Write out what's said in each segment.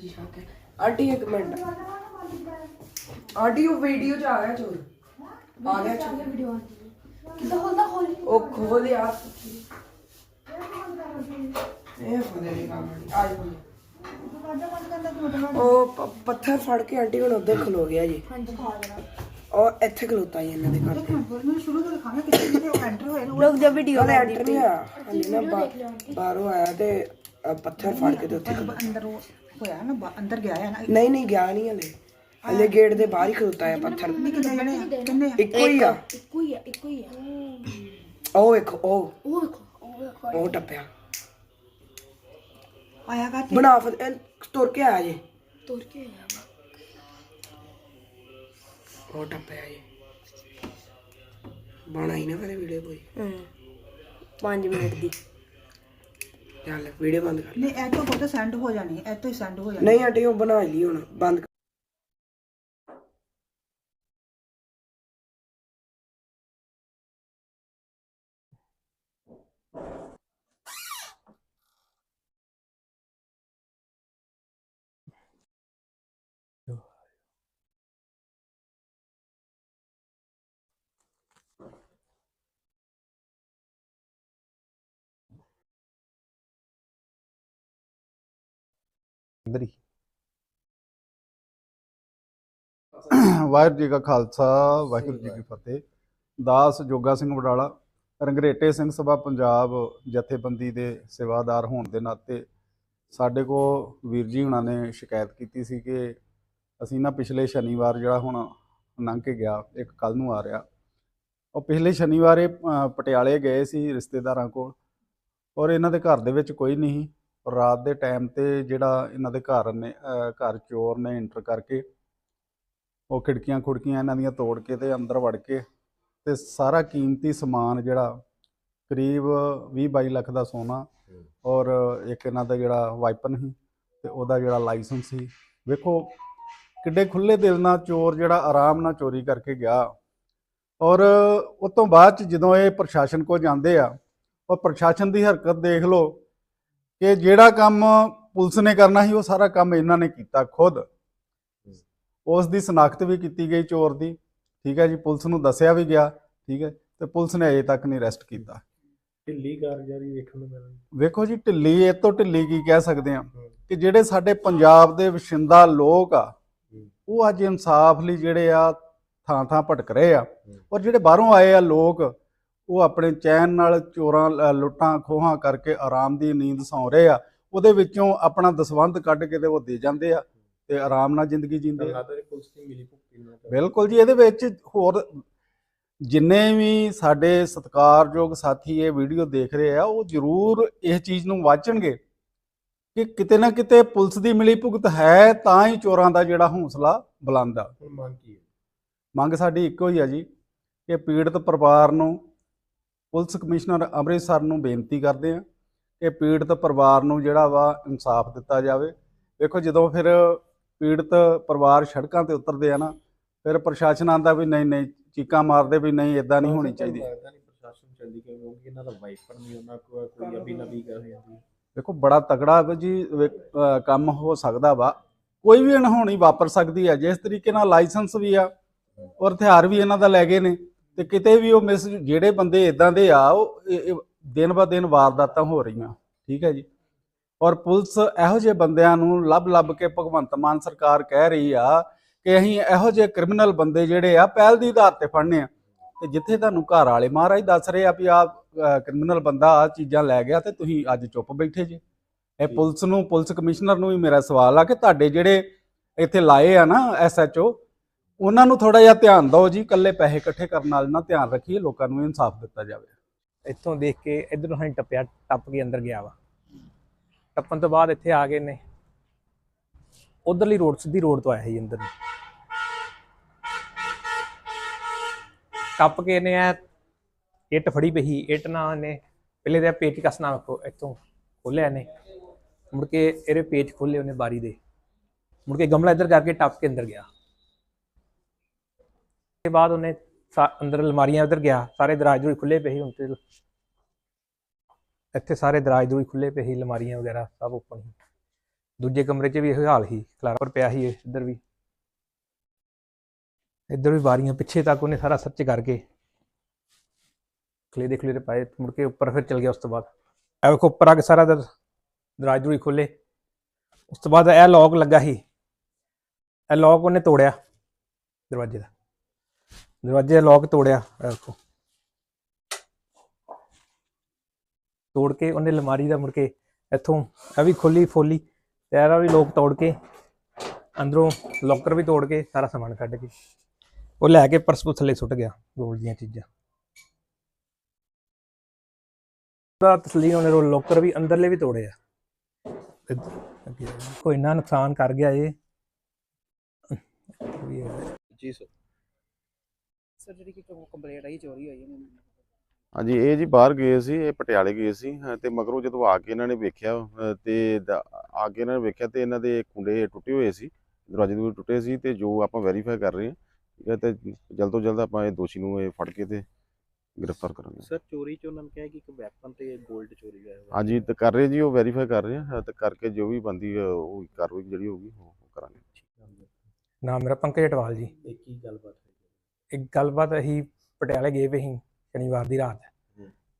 ਜੀ ਸ਼ੱਕ ਹੈ ਆਂਟੀ ਇੱਕ ਮਿੰਟ। ਆਂਟੀ ਉਹ ਵੀਡੀਓ ਚ ਆ ਗਿਆ ਚੋਰ। ਆ ਗਿਆ ਚੋਰ। ਵੀਡੀਓ ਕਿਦਾਂ ਹੁੰਦਾ ਹੋਲੀ ਉਹ ਖੋਲ ਇਹ ਦੀ ਕੰਮ ਨਹੀਂ। ਆਈ ਫੋਨ ਉਹ ਪੱਥਰ ਫੜ ਕੇ ਆਂਟੀ ਹੁਣ ਉੱਧਰ ਖਲੋ ਗਿਆ ਜੀ। ਹਾਂਜੀ। ਉਹ ਇੱਥੇ ਖਲੋਤਾ ਜੀ ਇਹਨਾਂ ਦੇ ਘਰ ਤੇ। ਸ਼ੁਰੂ ਦਿਖਾਣਾ ਐਂਟਰ ਹੋਏ ਲੋਕ ਜਦ ਵੀਡੀਓ ਉਹਨੇ ਐਂਟਰ ਨਹੀਂ ਹਲੇ ਨਾ ਬਾਹਰੋਂ ਆਇਆ ਤੇ ਪੱਥਰ ਫੜ ਕੇ ਤੇ ਉੱਥੇ ਖਲੋ- ਅੰਦਰ। ਉਹ ਹੋਇਆ ਨਾ ਬਾ- ਅੰਦਰ ਗਿਆ ਹੈ ਨਾ। ਨਹੀਂ ਨਹੀਂ ਗਿਆ ਨਹੀਂ ਹਲੇ। ਹਲੇ ਗੇਟ ਦੇ ਬਾਹਰ ਹੀ ਖਲੋਤਾ ਹੈ ਪੱਥਰ। ਕਿੰਨੇ ਜਣੇ ਆ? ਕਿੰਨੇ ਆ? ਇੱਕੋ ਹੀ ਆ। ਇੱਕੋ ਹੀ ਆ ਇੱਕੋ ਹੀ ਆ। ਉਹ ਵੇਖੋ ਉਹ। ਉਹ ਵੇਖੋ। ਉਹ ਟੱਪਿਆ। ਆਇਆ ਗਾ ਬਣਾ ਫਿਰ ਇਹ ਤੁਰ ਕੇ ਆਇਆ ਜੀ। ਤੁਰ ਕੇ ਆਇਆ ਵਾ। ਉਹ ਟੱਪਿਆ ਜੀ। ਬਣਾ ਹੀ ਨਾ ਫਿਰ ਵੀਡੀਓ ਕੋਈ। ਹੂੰ। 5 ਮਿੰਟ ਦੀ। ਚੱਲ ਵੀਡੀਓ ਬੰਦ ਕਰ। ਨਹੀਂ ਇਹ ਤੋਂ ਫੋਟੋ ਸੈਂਡ ਹੋ ਜਾਣੀ ਇਹ ਤੋਂ ਹੀ ਸੈਂਡ ਹੋ ਜਾਣੀ। ਨਹੀਂ ਆਂਟੀ ਉਹ ਬਣਾ ਲਈ ਹੁਣ ਬੰਦ ਕਰ। ਅੰਦਰ ਹੀ। ਵਾਹਿਗੁਰੂ ਜੀ ਕਾ ਖਾਲਸਾ, ਵਾਹਿਗੁਰੂ ਜੀ ਕੀ ਫਤਿਹ। ਦਾਸ ਜੋਗਾ ਸਿੰਘ ਵਡਾਲਾ, ਰੰਗਰੇਟੇ ਸਿੰਘ ਸਭਾ ਪੰਜਾਬ ਜਥੇਬੰਦੀ ਦੇ ਸੇਵਾਦਾਰ ਹੋਣ ਦੇ ਨਾਤੇ ਸਾਡੇ ਕੋ ਵੀਰ ਜੀ ਹੁਣਾਂ ਨੇ ਸ਼ਿਕਾਇਤ ਕੀਤੀ ਸੀ ਕਿ ਅਸੀਂ ਨਾ ਪਿਛਲੇ ਸ਼ਨੀਵਾਰ ਜਿਹੜਾ ਹੁਣ ਲੰਘ ਕੇ ਗਿਆ, ਇੱਕ ਕੱਲ ਨੂੰ ਆ ਰਿਹਾ। ਉਹ ਪਿਛਲੇ ਸ਼ਨੀਵਾਰ ਇਹ ਪਟਿਆਲੇ ਗਏ ਸੀ ਰਿਸ਼ਤੇਦਾਰਾਂ ਕੋਲ ਔਰ ਇਹਨਾਂ ਦੇ ਘਰ ਦੇ ਵਿੱਚ ਕੋਈ ਨਹੀਂ ਰਾਤ ਦੇ ਟਾਈਮ ਤੇ ਜਿਹੜਾ ਇਹਨਾਂ ਦੇ ਘਰ ਨੇ ਘਰ ਚੋਰ ਨੇ ਇੰਟਰ ਕਰਕੇ ਉਹ ਖਿੜਕੀਆਂ ਖੁੜਕੀਆਂ ਇਹਨਾਂ ਦੀਆਂ ਤੋੜ ਕੇ ਤੇ ਅੰਦਰ ਵੜ ਕੇ ਤੇ ਸਾਰਾ ਕੀਮਤੀ ਸਮਾਨ ਜਿਹੜਾ ਕਰੀਬ 20 22 ਲੱਖ ਦਾ ਸੋਨਾ ਔਰ ਇੱਕ ਇਹਨਾਂ ਦਾ ਜਿਹੜਾ ਵਾਈਪਨ ਸੀ ਤੇ ਉਹਦਾ ਜਿਹੜਾ ਲਾਇਸੈਂਸ ਸੀ। ਵੇਖੋ ਕਿੱਡੇ ਖੁੱਲੇ ਦਿਲ ਨਾਲ ਚੋਰ ਜਿਹੜਾ ਆਰਾਮ ਨਾਲ ਚੋਰੀ ਕਰਕੇ ਗਿਆ ਔਰ ਉਸ ਤੋਂ ਬਾਅਦ ਚ ਜਦੋਂ ਇਹ ਪ੍ਰਸ਼ਾਸਨ ਕੋਲ ਜਾਂਦੇ ਆ ਉਹ ਪ੍ਰਸ਼ਾਸਨ ਦੀ ਹਰਕਤ ਦੇਖ ਲਓ ਕਿ ਜਿਹੜਾ ਕੰਮ ਪੁਲਿਸ ਨੇ ਕਰਨਾ ਸੀ ਉਹ ਸਾਰਾ ਕੰਮ ਇਹਨਾਂ ਨੇ ਕੀਤਾ ਖੁਦ। ਉਸ ਦੀ ਸਨਾਖਤ ਵੀ ਕੀਤੀ ਗਈ ਚੋਰ ਦੀ। ਠੀਕ ਹੈ ਜੀ ਪੁਲਿਸ ਨੂੰ ਦੱਸਿਆ ਵੀ ਗਿਆ ਠੀਕ ਹੈ ਤੇ ਪੁਲਿਸ ਨੇ ਅਜੇ ਤੱਕ ਨਹੀਂ ਅਰੈਸਟ ਕੀਤਾ। ਢਿੱਲੀ ਕਾਰਗੁਜ਼ਾਰੀ ਵੇਖਣ ਨੂੰ ਮਿਲਦੀ ਵੇਖੋ ਜੀ ਢਿੱਲੀ ਇਹ ਤੋਂ ਢਿੱਲੀ ਕੀ ਕਹਿ ਸਕਦੇ ਆ ਕਿ ਜਿਹੜੇ ਸਾਡੇ ਪੰਜਾਬ ਦੇ ਵਸਿੰਦਾ ਲੋਕ ਆ ਉਹ ਅੱਜ ਇਨਸਾਫ ਲਈ ਜਿਹੜੇ ਆ ਥਾਂ ਥਾਂ ਭਟਕ ਰਹੇ ਆ। ਔਰ ਜਿਹੜੇ ਬਾਹਰੋਂ ਆਏ ਆ ਲੋਕ ਉਹ ਆਪਣੇ ਚੈਨ ਨਾਲ ਚੋਰਾਂ ਲੁੱਟਾਂ ਖੋਹਾਂ ਕਰਕੇ ਆਰਾਮ ਦੀ ਨੀਂਦ ਸੌਂ ਰਹੇ ਆ। ਉਹਦੇ ਵਿੱਚੋਂ ਆਪਣਾ ਦਸਵੰਧ ਕੱਢ ਕੇ ਤੇ ਉਹ ਦੇ ਜਾਂਦੇ ਆ ਤੇ ਆਰਾਮ ਨਾਲ ਜ਼ਿੰਦਗੀ ਜੀਂਦੇ ਆ। ਬਿਲਕੁਲ ਜੀ ਇਹਦੇ ਵਿੱਚ ਹੋਰ ਜਿੰਨੇ ਵੀ ਸਾਡੇ ਸਤਿਕਾਰਯੋਗ ਸਾਥੀ ਇਹ ਵੀਡੀਓ ਦੇਖ ਰਹੇ ਆ ਉਹ ਜ਼ਰੂਰ ਇਸ ਚੀਜ਼ ਨੂੰ ਵਾਚਣਗੇ ਕਿ ਕਿਤੇ ਨਾ ਕਿਤੇ ਪੁਲਿਸ ਦੀ ਮਿਲੀ ਭੁਗਤ ਹੈ ਤਾਂ ਹੀ ਚੋਰਾਂ ਦਾ ਜਿਹੜਾ ਹੌਸਲਾ ਬੁਲੰਦ ਆ। ਹੁਣ ਮੰਗ ਕੀ ਹੈ? ਮੰਗ ਸਾਡੀ ਇੱਕੋ ਹੀ ਆ ਜੀ ਕਿ ਪੀੜਤ ਪਰਿਵਾਰ ਨੂੰ ਪੁਲਿਸ ਕਮਿਸ਼ਨਰ ਅੰਮ੍ਰਿਤਸਰ ਨੂੰ ਬੇਨਤੀ ਕਰਦੇ ਆ ਕਿ ਪੀੜਤ ਪਰਿਵਾਰ ਨੂੰ ਜਿਹੜਾ ਵਾ ਇਨਸਾਫ ਦਿੱਤਾ ਜਾਵੇ। ਵੇਖੋ ਜਦੋਂ ਫਿਰ ਪੀੜਤ ਪਰਿਵਾਰ ਸੜਕਾਂ ਤੇ ਉਤਰਦੇ ਆ ਨਾ ਫਿਰ ਪ੍ਰਸ਼ਾਸਨ ਆਂਦਾ ਵੀ ਨਹੀਂ ਨਹੀਂ ਚੀਕਾਂ ਮਾਰਦੇ ਵੀ ਨਹੀਂ ਇਦਾਂ ਨਹੀਂ ਹੋਣੀ ਚਾਹੀਦੀ। ਲੱਗਦਾ ਨਹੀਂ ਪ੍ਰਸ਼ਾਸਨ ਚੱਲਦੀ ਕਿਉਂਕਿ ਇਹਨਾਂ ਦਾ ਵਾਈਪਰ ਨਹੀਂ ਉਹਨਾਂ ਕੋਲ ਕੋਈ ਅਭੀ ਨਬੀ ਕਰ ਜਾਂਦੀ ਦੇਖੋ ਬੜਾ ਤਗੜਾ ਵਾ ਜੀ ਕੰਮ ਹੋ ਸਕਦਾ ਵਾ। ਕੋਈ ਵੀ ਅਣਹੋਣੀ ਵਾਪਰ ਸਕਦੀ ਹੈ ਜਿਸ ਤਰੀਕੇ ਨਾਲ ਲਾਇਸੈਂਸ ਵੀ ਆ ਔਰ ਹਥਿਆਰ ਵੀ ਇਹਨਾਂ ਦਾ ਲੈ ਗਏ ਨੇ ਤੇ ਕਿਤੇ ਵੀ ਉਹ ਮਿਸ ਜਿਹੜੇ ਬੰਦੇ ਇਦਾਂ ਦੇ ਆ ਉਹ ਦਿਨ ਬ ਦਿਨ ਵਾਰਦਾਤਾਂ ਹੋ ਰਹੀਆਂ ਠੀਕ ਹੈ ਜੀ। ਔਰ ਪੁਲਿਸ ਇਹੋ ਜਿਹੇ ਬੰਦਿਆਂ ਨੂੰ ਲੱਭ ਲੱਭ ਕੇ ਭਗਵੰਤ ਮਾਨ ਸਰਕਾਰ ਕਹਿ ਰਹੀ ਆ ਕਿ ਅਸੀਂ ਇਹੋ ਜਿਹੇ ਕ੍ਰਿਮੀਨਲ ਬੰਦੇ ਜਿਹੜੇ ਆ ਪਹਿਲ ਦੀ ਆਧਾਰ ਤੇ ਫੜਨੇ ਆ। ਤੇ ਜਿੱਥੇ ਤੁਹਾਨੂੰ ਘਰ ਵਾਲੇ ਮਹਾਰਾਜ ਦੱਸ ਰਹੇ ਆ ਵੀ ਆ ਕ੍ਰਿਮੀਨਲ ਬੰਦਾ ਆ ਚੀਜ਼ਾਂ ਲੈ ਗਿਆ ਤੇ ਤੁਸੀਂ ਅੱਜ ਚੁੱਪ ਬੈਠੇ ਜੇ। ਇਹ ਪੁਲਿਸ ਨੂੰ ਪੁਲਿਸ ਕਮਿਸ਼ਨਰ ਨੂੰ ਵੀ ਮੇਰਾ ਸਵਾਲ ਆ ਕਿ ਤੁਹਾਡੇ ਜਿਹੜੇ ਇੱਥੇ ਲਾਏ ਆ ਨਾ ਐਸਐਚਓ ਉਹਨਾਂ ਨੂੰ ਥੋੜਾ ਜਿਹਾ ਧਿਆਨ ਦਿਓ ਜੀ, ਇਕੱਲੇ ਪੈਸੇ ਇਕੱਠੇ ਕਰਨ ਨਾਲ ਨਾ ਧਿਆਨ ਰੱਖੀਏ, ਲੋਕਾਂ ਨੂੰ ਇਨਸਾਫ ਦਿੱਤਾ ਜਾਵੇ। ਇੱਥੋਂ ਦੇਖ ਕੇ ਇਧਰੋਂ ਹਾਂ ਟੱਪਿਆ, ਟੱਪ ਕੇ ਅੰਦਰ ਗਿਆ ਵਾ। ਟੱਪਣ ਤੋਂ ਬਾਅਦ ਇੱਥੇ ਆ ਗਏ ਨੇ। ਉਧਰਲੀ ਰੋਡ, ਸਿੱਧੀ ਰੋਡ ਤੋਂ ਆਇਆ ਸੀ ਅੰਦਰ ਨੂੰ। ਟੱਪ ਕੇ ਨੇ ਆ ਇੱਟ ਫੜੀ ਪਈ ਸੀ, ਇੱਟ ਨਾਲ ਨੇ ਪਹਿਲੇ ਤੇ ਪੇਚ ਕਸਨਾ ਵੇਖੋ ਇੱਥੋਂ ਖੋਲਿਆ ਨੇ ਮੁੜ ਕੇ ਇਹਦੇ ਪੇਚ ਖੋਲੇ ਉਹਨੇ ਬਾਰੀ ਦੇ। ਮੁੜ ਕੇ ਗਮਲਾ ਇੱਧਰ ਕਰਕੇ ਟੱਪ ਕੇ ਅੰਦਰ ਗਿਆ। ਤੇ ਬਾਅਦ ਉਹਨੇ ਸਾ- ਅੰਦਰ ਅਲਮਾਰੀਆਂ ਉਧਰ ਗਿਆ ਸਾਰੇ ਦਰਾਜ ਦਰੂਜ ਖੁੱਲੇ ਪਏ ਸੀ ਹੁਣ ਤੇ ਇੱਥੇ ਸਾਰੇ ਦਰਾਜ ਦਰੂਜ ਖੁੱਲੇ ਪਏ ਸੀ ਅਲਮਾਰੀਆਂ ਵਗੈਰਾ ਸਭ ਓਪਨ ਸੀ ਦੂਜੇ ਕਮਰੇ 'ਚ ਵੀ ਇਹੋ ਹਾਲ ਸੀ ਖਲਾਰਾ ਪਰ ਪਿਆ ਸੀ ਇੱਧਰ ਵੀ ਇੱਧਰ ਵੀ ਵਾਰੀਆਂ ਪਿੱਛੇ ਤੱਕ ਉਹਨੇ ਸਾਰਾ ਸਰਚ ਕਰਕੇ ਖਲੇ ਦੇ ਖਲੇ ਪਾਏ ਮੁੜ ਕੇ ਉੱਪਰ ਫਿਰ ਚਲ ਗਿਆ ਉਸ ਤੋਂ ਬਾਅਦ ਇਹ ਵੇਖੋ ਉੱਪਰ ਆ ਕੇ ਸਾਰਾ ਦਰ ਦਰਾਜ ਦਰੂਜ ਖੋਲੇ ਉਸ ਤੋਂ ਬਾਅਦ ਇਹ ਲੌਕ ਲੱਗਾ ਸੀ ਇਹ ਲੌਕ ਉਹਨੇ ਤੋੜਿਆ ਦਰਵਾਜ਼ੇ ਦਾ ਦਰਵਾਜ਼ੇ ਦਾ ਲੌਕ ਤੋੜਿਆ ਇਹ ਤੋੜ ਕੇ ਉਹਨੇ ਅਲਮਾਰੀ ਦਾ ਮੁੜ ਕੇ ਇੱਥੋਂ ਇਹ ਵੀ ਖੋਲੀ, ਫੋਲੀ ਤੇ ਇਹਦਾ ਵੀ ਲੋਕ ਤੋੜ ਕੇ ਅੰਦਰੋਂ ਲੋਕਰ ਵੀ ਤੋੜ ਕੇ ਸਾਰਾ ਸਮਾਨ ਕੱਢ ਕੇ ਉਹ ਲੈ ਕੇ ਪਰਸ ਥੱਲੇ ਸੁੱਟ ਗਿਆ ਗੋਲਡ ਦੀਆਂ ਚੀਜ਼ਾਂ। ਦਾ ਤਸਲੀਮ ਉਹਨੇ ਰੋ ਲੋਕਰ ਵੀ ਅੰਦਰਲੇ ਵੀ ਤੋੜੇ ਆ। ਕੋਈ ਇੰਨਾ ਨੁਕਸਾਨ ਕਰ ਗਿਆ ਇਹ। ਇਹ ਜੀ ਸਰ ਸਰ ਜਿਹੜੀ ਕਿ ਕੰਪਲੇਂਟ ਆਈ ਚੋਰੀ ਹੋਈ ਹੈ ਮੈਨੂੰ ਹਾਂਜੀ ਇਹ ਜੀ ਬਾਹਰ ਗਏ ਸੀ ਇਹ ਪਟਿਆਲੇ ਗਏ ਸੀ ਅਹ ਤੇ ਮਗਰੋਂ ਜਦੋਂ ਆ ਕੇ ਇਹਨਾਂ ਨੇ ਵੇਖਿਆ ਅਹ ਤੇ ਦ- ਆ ਕੇ ਇਹਨਾਂ ਨੇ ਵੇਖਿਆ ਤੇ ਇਹਨਾਂ ਦੇ ਕੁੰਡੇ ਟੁੱਟੇ ਹੋਏ ਸੀ ਦਰਵਾਜ਼ੇ ਦੇ ਟੁੱਟੇ ਸੀ ਤੇ ਜੋ ਆਪਾਂ ਵੈਰੀਫਾਈ ਕਰ ਰਹੇ ਹਾਂ ਠੀਕ ਹੈ ਤੇ ਜਲਦ ਤੋਂ ਜਲਦ ਆਪਾਂ ਇਹ ਦੋਸ਼ੀ ਨੂੰ ਇਹ ਫੜ ਕੇ ਤੇ ਗ੍ਰਿਫਤਾਰ ਕਰਾਂਗੇ। ਸਰ ਚੋਰੀ ਚ ਉਹਨਾਂ ਨੇ ਕਿਹਾ ਕਿ ਇੱਕ ਵੈਪਨ ਤੇ 골ਡ ਚੋਰੀ ਹੋਇਆ ਹੋਇਆ। ਹਾਂਜੀ ਤੇ ਕਰ ਰਹੇ ਜੀ ਉਹ ਵੈਰੀਫਾਈ ਕਰ ਰਹੇ ਹਾਂ ਤੇ ਕਰਕੇ ਜੋ ਵੀ ਬੰਦੀ ਉਹ ਕਾਰਵਾਈ ਜਿਹੜੀ ਹੋਊਗੀ ਉਹ ਉਹ ਕਰਾਂਗੇ ਨਾਮ ਮੇਰਾ ਪੰਕਜ ਅਟਵਾਲ ਜੀ। ਇਹ ਕੀ ਗੱਲਬਾਤ ਇੱਕ ਗੱਲਬਾਤ ਅਸੀਂ ਪਟਿਆਲੇ ਗਏ ਵੇ ਸੀ ਸ਼ਨੀਵਾਰ ਦੀ ਰਾਤ।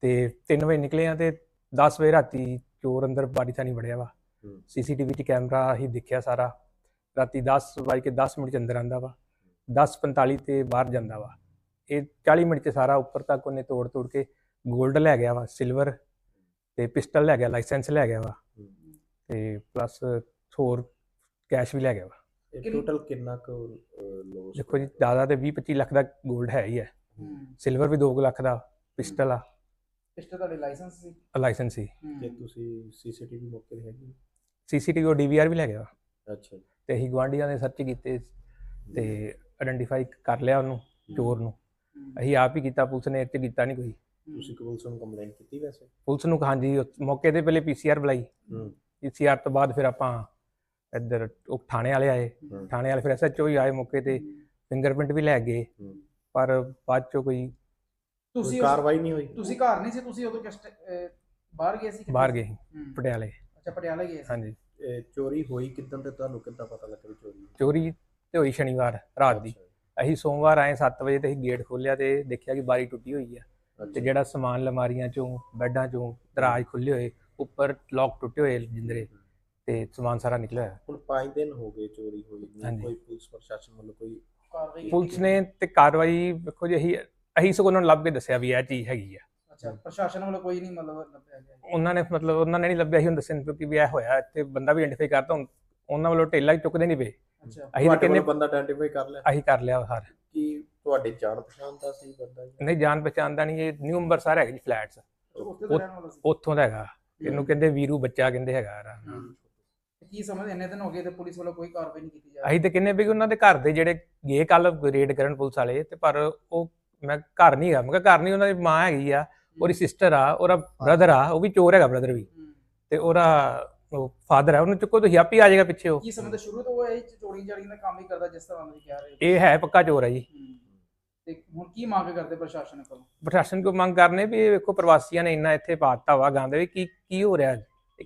ਤੇ 3 ਵਜੇ ਨਿਕਲੇ ਆ ਤੇ 10 ਵਜੇ ਰਾਤੀ ਚੋਰ ਅੰਦਰ ਬਾਰੀ ਥਾਣੀ ਵੜਿਆ ਵਾ। ਸੀਸੀਟੀਵੀ 'ਚ ਕੈਮਰਾ ਅਸੀਂ ਦੇਖਿਆ ਸਾਰਾ। ਰਾਤੀ 10 ਵਜੇ ਕੇ 10 ਮਿੰਟ 'ਚ ਅੰਦਰ ਆਂਦਾ ਵਾ। 10:45 ਤੇ ਬਾਹਰ ਜਾਂਦਾ ਵਾ। ਇਹ 40 ਮਿੰਟ 'ਚ ਸਾਰਾ ਉੱਪਰ ਤੱਕ ਉਹਨੇ ਤੋੜ ਤੋੜ ਕੇ 골ਡ ਲੈ ਗਿਆ ਵਾ ਸਿਲਵਰ ਤੇ ਪਿਸਟਲ ਲੈ ਗਿਆ ਲਾਇਸੈਂਸ ਲੈ ਗਿਆ ਵਾ। ਤੇ ਪਲੱਸ ਹੋਰ ਕੈਸ਼ ਵੀ ਲੈ ਗਿਆ ਵਾ। ਇਹ ਟੋਟਲ ਕਿੰਨਾ ਕੁ ਲੋਸ ਦੇਖੋ ਜੀ ਜ਼ਿਆਦਾ ਤੇ 20 25 ਲੱਖ ਦਾ 골ਡ ਹੈ ਹੀ। ਹੈ। ਸਿਲਵਰ ਵੀ 2 ਲੱਖ ਦਾ ਪਿਸਟਲ ਆ। ਪਿਸਟਲ ਤੁਹਾਡੇ ਲਾਇਸੈਂਸ ਸੀ? ਲਾਇਸੈਂਸ ਸੀ। ਤੇ ਤੁਸੀਂ ਸੀਸੀਟੀਵੀ ਮੌਕੇ ਤੇ ਹੈਗੀ ਸੀਸੀਟੀਵੀ ਉਹ ਡੀਵੀਆਰ ਵੀ ਲੈ ਗਿਆ। ਅੱਛਾ। ਤੇ ਅਸੀਂ ਗਵਾਂਢੀਆਂ ਨੇ ਸਰਚ ਕੀਤੇ ਤੇ ਆਇਡੈਂਟੀਫਾਈ ਕਰ ਲਿਆ ਉਹਨੂੰ ਚੋਰ ਨੂੰ। ਅਸੀਂ ਆਪ ਹੀ ਕੀਤਾ ਪੁਲਿਸ ਨੇ 'ਚ ਕੀਤਾ ਨਹੀਂ ਕੋਈ। ਤੁਸੀਂ ਪੁਲਿਸ ਨੂੰ ਕੰਪਲੇਂਟ ਕੀਤੀ ਵੈਸੇ? ਪੁਲਿਸ ਨੂੰ ਹਾਂਜੀ ਮੌਕੇ ਤੇ ਪਹਿਲੇ ਪੀਸੀਆਰ ਬੁਲਾਈ। ਹੂੰ। ਪੀਸੀਆਰ ਤੋਂ ਬਾਅਦ ਫਿਰ ਆਪਾਂ ਇੱਧਰ ਉਹ ਥਾਣੇ ਵਾਲੇ ਆਏ ਹੂੰ। ਥਾਣੇ ਵਾਲੇ ਫਿਰ ਐਸਐਚਓ ਵੀ ਆਏ ਮੌਕੇ ਤੇ ਫਿੰਗਰਪ੍ਰਿੰਟ ਵੀ ਲੈ ਗਏ ਹੂੰ। ਪਰ ਬਾਅਦ ਚੋਂ ਕੋਈ ਕੋਈ ਤੁਸੀਂ ਕਾਰਵਾਈ ਨਹੀਂ ਹੋਈ ਤੁਸੀਂ ਘਰ ਨਹੀਂ ਸੀ ਤੁਸੀਂ ਉਦੋਂ ਜਸਟ ਬਾਹਰ ਗਏ ਸੀ ਕਿੱਥੇ? ਬਾਹਰ ਗਏ ਹੂੰ। ਪਟਿਆਲੇ ਅੱਛਾ ਪਟਿਆਲਾ ਗਏ ਸੀ ਹਾਂਜੀ ਇਹ ਚੋਰੀ ਹੋਈ ਕਿਦਾਂ ਤੇ ਤੁਹਾਨੂੰ ਕਿੱਦਾਂ ਪਤਾ ਲੱਗਾ ਵੀ ਚੋਰੀ ਹੋਈ? ਚੋਰੀ ਤੇ ਹੋਈ ਸ਼ਨੀਵਾਰ ਰਾਤ ਦੀ ਅੱਛਾ ਅਸੀਂ ਸੋਮਵਾਰ ਆਏ 7 ਵਜੇ ਤੇ ਅਸੀਂ ਗੇਟ ਖੋਲ੍ਹਿਆ ਤੇ ਦੇਖਿਆ ਕਿ ਬਾਰੀ ਟੁੱਟੀ ਹੋਈ ਆ ਅੱਛਾ। ਤੇ ਜਿਹੜਾ ਸਮਾਨ ਲਮਾਰੀਆਂ ਚੋਂ ਬੈੱਡਾਂ ਚੋਂ ਦਰਾਜ ਖੁੱਲੇ ਹੋਏ ਉੱਪਰ ਲੋਕ ਟੁੱਟੇ ਹੋਏ ਜਿੰਦਰੇ ਤੇ ਸਮਾਨ ਸਾਰਾ ਨਿਕਲਿਆ ਹੋਇਆ। ਹੁਣ 5 ਦਿਨ ਹੋ ਗਏ ਚੋਰੀ ਹੋਈ ਨੂੰ ਹਾਂਜੀ। ਕੋਈ ਪੁਲਿਸ ਪ੍ਰਸ਼ਾਸਨ ਵੱਲੋਂ ਕੋਈ ਕਾਰਵਾਈ ਪੁਲਿਸ? ਨੇ ਤੇ ਕਾਰਵਾਈ ਵੇਖੋ ਜੀ ਅਸੀਂ ਅਸੀਂ ਸਗੋਂ ਉਹਨਾਂ ਨੂੰ ਲੱਭ ਕੇ ਦੱਸਿਆ ਵੀ ਇਹ ਚੀਜ਼ ਹੈਗੀ ਆ। ਅੱਛਾ ਪ੍ਰਸ਼ਾਸਨ ਵੱਲੋਂ ਕੋਈ ਨਹੀਂ ਮਤਲਬ ਲੱਭਿਆ ਗਿਆ ਉਹਨਾਂ ਨੇ ਮਤਲਬ ਉਹਨਾਂ ਨੇ ਨਹੀਂ ਲੱਭਿਆ ਸੀ ਹੁਣ ਦੱਸਣ ਕਿਉਂਕਿ ਵੀ ਇਹ ਹੋਇਆ ਇੱਥੇ ਬੰਦਾ ਵੀ ਆਇਡੈਂਟੀਫਾਈ ਕਰਤਾ ਹੁਣ ਉਹਨਾਂ ਵੱਲੋਂ ਟੇਲਾ ਹੀ ਚੁੱਕਦੇ ਨਹੀਂ ਪਏ। ਅੱਛਾ। ਅਸੀਂ ਤਾਂ ਤੁਹਾਡੇ ਕਹਿੰਦੇ ਬੰਦਾ ਆਇਡੈਂਟੀਫਾਈ ਕਰ ਲਿਆ? ਅਸੀਂ ਕਰ ਲਿਆ ਹਰ ਕਿ ਤੁਹਾਡੇ ਜਾਣ ਪਛਾਣ ਦਾ ਸੀ ਬੰਦਾ ਜੀ? ਨਹੀਂ ਜਾਣ ਪਛਾਣ ਦਾ ਨਹੀਂ ਇਹ ਨਿਊ ਅੰਬਰਸਰ ਹੈਗਾ ਜੀ ਫਲੈਟਸ ਉੱਥੇ ਦਾ ਰਹਿਣ ਵਾਲਾ ਸੀ? ਉੱਥੋਂ ਦਾ ਹੈਗਾ। ਇਹਨੂੰ ਕਹਿੰਦੇ ਵੀਰੂ ਬੱਚਾ ਕਹਿੰਦੇ ਹੈਗਾ ਤੇ ਕੀ ਸਮਝ ਇੰਨੇ ਦਿਨ ਹੋ ਗਏ ਤੇ ਪੁਲਿਸ ਵੱਲੋਂ ਕੋਈ ਕਾਰਵਾਈ ਨਹੀਂ ਕੀਤੀ ਜਾ ਰਹੀ। ਅਸੀਂ ਤੇ ਕਹਿੰਦੇ ਵੀ ਉਹਨਾਂ ਦੇ ਘਰ ਦੇ ਜਿਹੜੇ ਗਏ ਕੱਲ ਰੇਡ ਕਰਨ ਪੁਲਿਸ ਵਾਲੇ ਤੇ ਪਰ ਉਹ ਮੈਂ ਘਰ ਨਹੀਂ ਹੈਗਾ ਮੈਂ ਕਿਹਾ ਘਰ ਨਹੀਂ ਉਹਨਾਂ ਦੀ ਮਾਂ ਹੈਗੀ ਆ ਉਹਦੀ ਸਿਸਟਰ ਆ ਉਹਦਾ ਬ੍ਰਦਰ ਆ ਉਹ ਵੀ ਚੋਰ ਹੈਗਾ ਬ੍ਰਦਰ ਵੀ। ਤੇ ਉਹਦਾ ਉਹ ਫਾਦਰ ਹੈ ਉਹਨੂੰ ਚੁੱਕੋ ਤੁਸੀਂ ਆਪੇ ਆ ਜਾਏਗਾ ਪਿੱਛੇ ਉਹ। ਕੀ ਸਮਝਦੇ ਸ਼ੁਰੂ ਤੋਂ ਉਹ ਇਹ ਚੋਰੀ ਜਾਰੀ ਦਾ ਕੰਮ ਹੀ ਕਰਦਾ ਜਿਸ ਤਰ੍ਹਾਂ ਤੁਸੀਂ ਕਹਿ ਰਹੇ ਹੋ। ਇਹ ਹੈ ਪੱਕਾ ਚੋਰ ਹੈ ਜੀ। ਤੇ ਹੁਣ ਕੀ ਮੰਗ ਕਰਦੇ ਪ੍ਰਸ਼ਾਸਨ ਕੋਲੋਂ? ਪ੍ਰਸ਼ਾਸਨ ਕੋ ਮੰਗ ਕਰਨੇ ਵੀ ਵੇਖੋ ਪ੍ਰਵਾਸੀਆਂ ਨੇ ਇੰਨਾ ਇੱਥੇ ਪਾਤਾ ਵਾ ਗਾਂਦੇ ਵੀ ਕੀ ਕੀ ਹੋ ਰਿਹਾ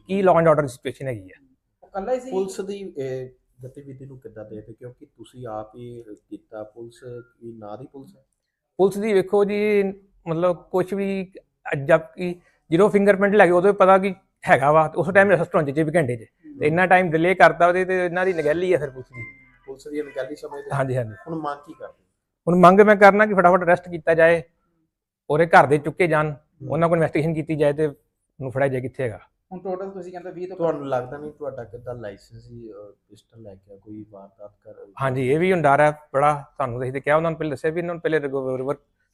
ਕੀ ਲਾਅ ਐਂਡ ਆਰਡਰ ਸਿਚੁਏਸ਼ਨ ਹੈਗੀ ਆ। ਕੱਲਾ ਹੀ ਸੀ? ਪੁਲਿਸ ਦੀ ਇਹ ਗਤੀਵਿਧੀ ਨੂੰ ਕਿੱਦਾਂ ਦੇਖਦੇ ਕਿਉਂਕਿ ਤੁਸੀਂ ਆਪ ਹੀ ਕੀਤਾ ਪੁਲਿਸ ਕੀ ਨਾਂ ਦੀ ਪੁਲਿਸ ਹੈ? ਪੁਲਿਸ ਦੀ ਵੇਖੋ ਜੀ ਮਤਲਬ ਕੁਝ ਵੀ ਜਦ ਕਿ ਜਦੋਂ ਫਿੰਗਰਪ੍ਰਿੰਟ ਲੱਗੇ ਉਦੋਂ ਹੀ ਪਤਾ ਕਿ ਹੈਗਾ ਵਾ। ਉਸ ਟਾਈਮ ਰੈਸਟ ਹੋਣ ਜੇ ਵੀ ਘੰਟੇ 'ਚ। ਤੇ ਇੰਨਾ ਟਾਈਮ ਡਿਲੇ ਕਰਤਾ ਉਹਦੇ ਤੇ ਇਹਨਾਂ ਦੀ ਨਗੈਲੀ ਆ ਫਿਰ ਪੁਲਿਸ ਦੀ। ਪੁਲਿਸ ਦੀ ਅਣਗਹਿਲੀ ਸਮਝਦੇ ਹਾਂਜੀ ਹਾਂਜੀ। ਹੁਣ ਮੰਗ ਕੀ ਕਰਦੇ ਹੁਣ ਮੰਗ ਮੈਂ ਕਰਨਾ ਕਿ ਫਟਾਫਟ ਅਰੈਸਟ ਕੀਤਾ ਜਾਏ। ਉਹਦੇ ਘਰ ਦੇ ਚੁੱਕੇ ਜਾਣ। ਉਹਨਾਂ ਕੋਲ ਇਨਵੈਸਟੀਗੇਸ਼ਨ ਕੀਤੀ ਜਾਏ ਤੇ ਉਹਨੂੰ ਫੜਿਆ ਜਾਏ ਕਿੱਥੇ ਹੈਗਾ। ਹੁਣ ਟੋਟਲ ਤੁਸੀਂ ਕਹਿੰਦੇ 20 ਤੋਂ ਤੁਹਾਨੂੰ ਲੱਗਦਾ ਨਹੀਂ ਤੁਹਾਡਾ ਕਿੱਦਾਂ ਲਾਇਸੈਂਸ ਹੀ ਪਿਸਟਲ ਲੈ ਕੇ ਕੋਈ ਵਾਰਦਾਤ ਕਰ ਹਾਂਜੀ ਇਹ ਵੀ ਹੁਣ ਡਰ ਹੈ ਬੜਾ ਤੁਹਾਨੂੰ ਅਸੀਂ ਤੇ ਕਿਹਾ ਉਹਨਾਂ ਨੂੰ ਪਹਿਲੇ ਦੱਸਿਆ ਵੀ ਇਹਨਾਂ ਨੂੰ ਪਹਿਲੇ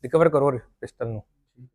ਰਿਕਵਰ ਕਰੋ ਪਿਸਟਲ ਨੂੰ।